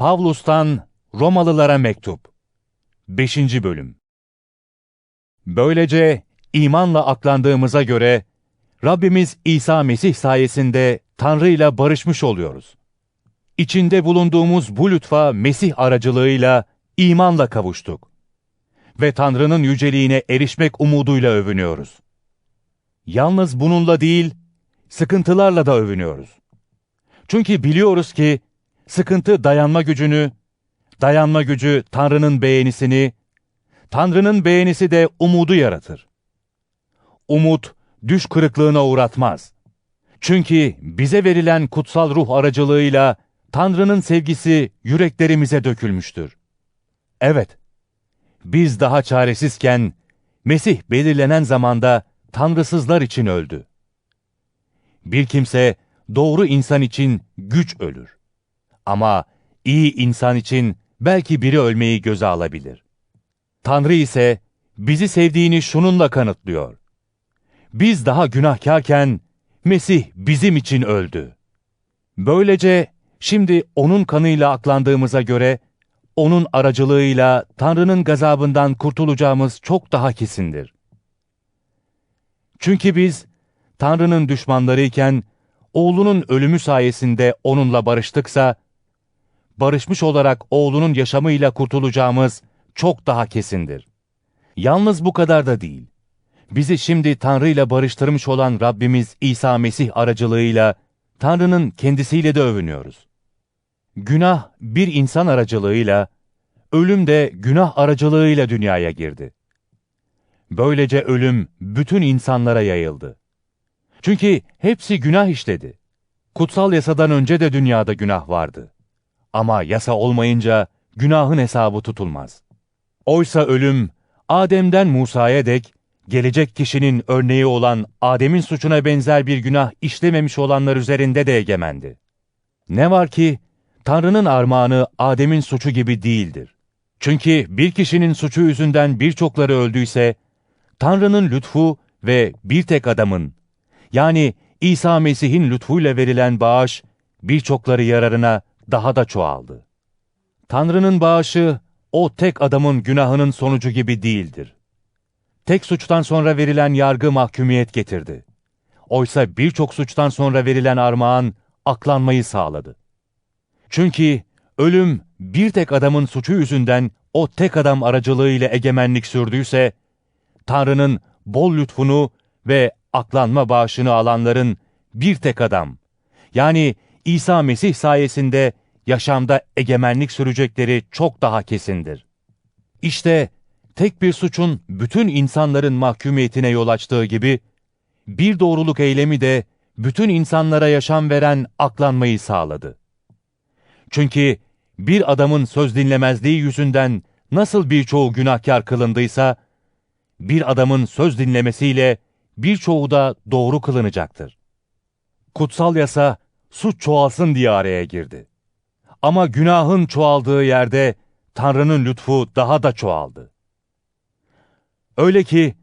Pavlus'tan Romalılara Mektup 5. Bölüm Böylece imanla aklandığımıza göre Rabbimiz İsa Mesih sayesinde Tanrı ile barışmış oluyoruz. İçinde bulunduğumuz bu lütfa Mesih aracılığıyla imanla kavuştuk. Ve Tanrı'nın yüceliğine erişmek umuduyla övünüyoruz. Yalnız bununla değil, sıkıntılarla da övünüyoruz. Çünkü biliyoruz ki sıkıntı dayanma gücünü, dayanma gücü Tanrı'nın beğenisini, Tanrı'nın beğenisi de umudu yaratır. Umut, düş kırıklığına uğratmaz. Çünkü bize verilen kutsal ruh aracılığıyla Tanrı'nın sevgisi yüreklerimize dökülmüştür. Evet, biz daha çaresizken Mesih belirlenen zamanda tanrısızlar için öldü. Bir kimse doğru insan için güç ölür. Ama iyi insan için belki biri ölmeyi göze alabilir. Tanrı ise bizi sevdiğini şununla kanıtlıyor. Biz daha günahkarken Mesih bizim için öldü. Böylece şimdi onun kanıyla aklandığımıza göre onun aracılığıyla Tanrı'nın gazabından kurtulacağımız çok daha kesindir. Çünkü biz Tanrı'nın düşmanlarıyken oğlunun ölümü sayesinde onunla barıştıksa, barışmış olarak oğlunun yaşamıyla kurtulacağımız çok daha kesindir. Yalnız bu kadar da değil. Bizi şimdi Tanrı ile barıştırmış olan Rabbimiz İsa Mesih aracılığıyla Tanrı'nın kendisiyle de övünüyoruz. Günah bir insan aracılığıyla, ölüm de günah aracılığıyla dünyaya girdi. Böylece ölüm bütün insanlara yayıldı. Çünkü hepsi günah işledi. Kutsal yasadan önce de dünyada günah vardı. Ama yasa olmayınca günahın hesabı tutulmaz. Oysa ölüm, Adem'den Musa'ya dek, gelecek kişinin örneği olan Adem'in suçuna benzer bir günah işlememiş olanlar üzerinde de egemendi. Ne var ki, Tanrı'nın armağanı Adem'in suçu gibi değildir. Çünkü bir kişinin suçu yüzünden birçokları öldüyse, Tanrı'nın lütfu ve bir tek adamın, yani İsa Mesih'in lütfuyla verilen bağış, birçokları yararına daha da çoğaldı. Tanrı'nın bağışı, o tek adamın günahının sonucu gibi değildir. Tek suçtan sonra verilen yargı mahkumiyet getirdi. Oysa birçok suçtan sonra verilen armağan, aklanmayı sağladı. Çünkü ölüm bir tek adamın suçu yüzünden o tek adam aracılığıyla egemenlik sürdüyse, Tanrı'nın bol lütfunu ve aklanma bağışını alanların bir tek adam, yani İsa Mesih sayesinde yaşamda egemenlik sürecekleri çok daha kesindir. İşte tek bir suçun bütün insanların mahkumiyetine yol açtığı gibi, bir doğruluk eylemi de bütün insanlara yaşam veren aklanmayı sağladı. Çünkü bir adamın söz dinlemezliği yüzünden nasıl birçoğu günahkar kılındıysa, bir adamın söz dinlemesiyle birçoğu da doğru kılınacaktır. Kutsal yasa suç çoğalsın diye araya girdi. Ama günahın çoğaldığı yerde Tanrı'nın lütfu daha da çoğaldı. Öyle ki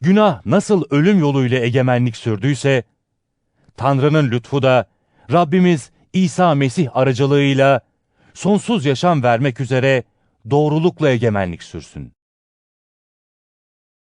günah nasıl ölüm yoluyla egemenlik sürdüyse, Tanrı'nın lütfu da Rabbimiz İsa Mesih aracılığıyla sonsuz yaşam vermek üzere doğrulukla egemenlik sürsün.